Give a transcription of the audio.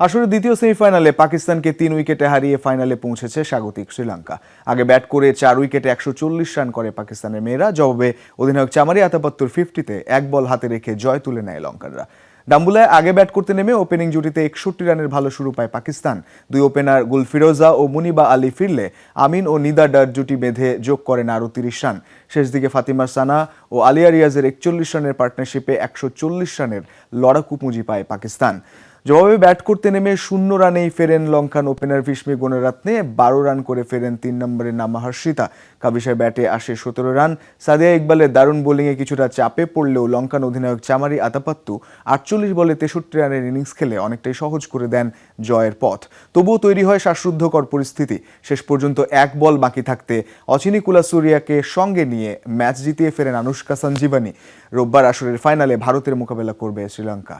আসলে দ্বিতীয় সেমিফাইনালে পাকিস্তানকে তিন উইকেটে হারিয়ে ফাইনালে পৌঁছেছে স্বাগতিক শ্রীলঙ্কা। আগে ব্যাট করে চার উইকেটে একশো চল্লিশ রান করে পাকিস্তানের মেয়েরা, জবাবে অধিনায়ক চামারি আতাপাত্তুর ফিফটিতে এক বল হাতে রেখে জয় তুলে নেয় লঙ্কানরা। ডাম্বুলায় আগে ব্যাট করতে নেমে ওপেনিং জুটিতে একষট্টি রানের ভালো শুরু পায় পাকিস্তান। দুই ওপেনার গুল ফিরোজা ও মুনিবা আলী ফিরলে আমিন ও নিদা ডার জুটি বেঁধে যোগ করেন আরও তিরিশ রান। শেষ দিকে ফাতিমা সানা ও আলিয়া রিয়াজের একচল্লিশ রানের পার্টনারশিপে একশো চল্লিশ রানের লড়াকু পুঁজি পায় পাকিস্তান। জবাবে ব্যাট করতে নেমে শূন্য রানেই ফেরেন লঙ্কান ওপেনার ভিষ্মী গুণরাত্নে। বারো রান করে ফেরেন তিন নম্বরে নামা হর্ষিতা কাবিসার ব্যাটে আসে সতেরো রান। সাদিয়া ইকবালের দারুণ বোলিংয়ে কিছুটা চাপে পড়লেও লঙ্কান অধিনায়ক চামারি আতাপাত্তু আটচল্লিশ বলে তেষট্টি রানের ইনিংস খেলে অনেকটাই সহজ করে দেন জয়ের পথ। তবুও তৈরি হয় শ্বাসরুদ্ধকর পরিস্থিতি। শেষ পর্যন্ত এক বল বাকি থাকতে অচিনি কুলাসুরিয়াকে সঙ্গে নিয়ে ম্যাচ জিতিয়ে ফেরেন আনুষ্কা সঞ্জীবানী। রোববার আসরের ফাইনালে ভারতের মোকাবেলা করবে শ্রীলঙ্কা।